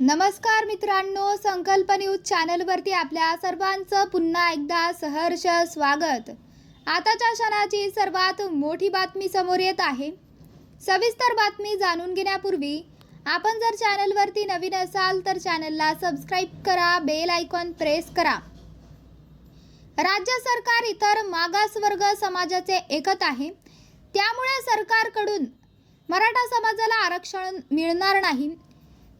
नमस्कार मित्रांनो संकल्प न्यूज चॅनलवरती आपल्या सर्वांचं पुन्हा एकदा सहर्ष स्वागत. आताच्या क्षणाची सर्वात मोठी बातमी समोर येत आहे. सविस्तर बातमी जाणून घेण्यापूर्वी आपण जर चॅनलवरती नवीन असाल तर चॅनलला सबस्क्राईब करा बेल आयकॉन प्रेस करा. राज्य सरकार इतर मागासवर्ग समाजाचे एकत आहे. त्यामुळे सरकारकडून मराठा समाजाला आरक्षण मिळणार नाही.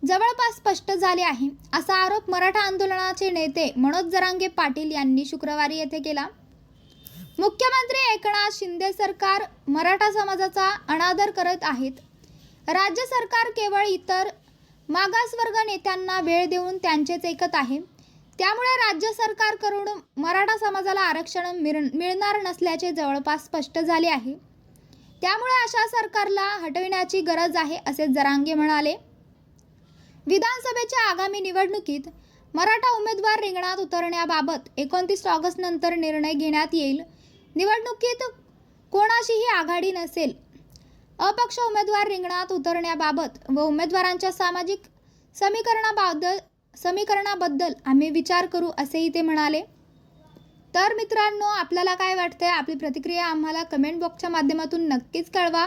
जवळपास स्पष्ट झाले आहे. असा आरोप मराठा आंदोलनाचे नेते मनोज जरांगे पाटील यांनी शुक्रवारी येथे केला. मुख्यमंत्री एकनाथ शिंदे सरकार मराठा समाजाचा अनादर करत आहेत. राज्य सरकार केवळ इतर मागासवर्ग नेत्यांना वेळ देऊन त्यांचेच ऐकत आहे. त्यामुळे राज्य सरकारकडून मराठा समाजाला आरक्षण मिळ- मिळणार नसल्याचे जवळपास स्पष्ट झाले आहे. त्यामुळे अशा सरकारला हटविण्याची गरज आहे असे जरांगे म्हणाले. विधानसभेच्या आगामी निवडणुकीत मराठा उमेदवार रिंगणात उतरण्याबाबत एकोणतीस ऑगस्ट नंतर निर्णय घेण्यात येईल. निवडणुकीत कोणाशीही आघाडी नसेल. अपक्ष उमेदवार रिंगणात उतरण्याबाबत व उमेदवारांच्या सामाजिक समीकरणाबद्दल समीकरणाबद्दल आम्ही विचार करू असेही ते म्हणाले. तर मित्रांनो आपल्याला काय वाटतंय? आपली प्रतिक्रिया आम्हाला कमेंट बॉक्सच्या माध्यमातून नक्कीच कळवा.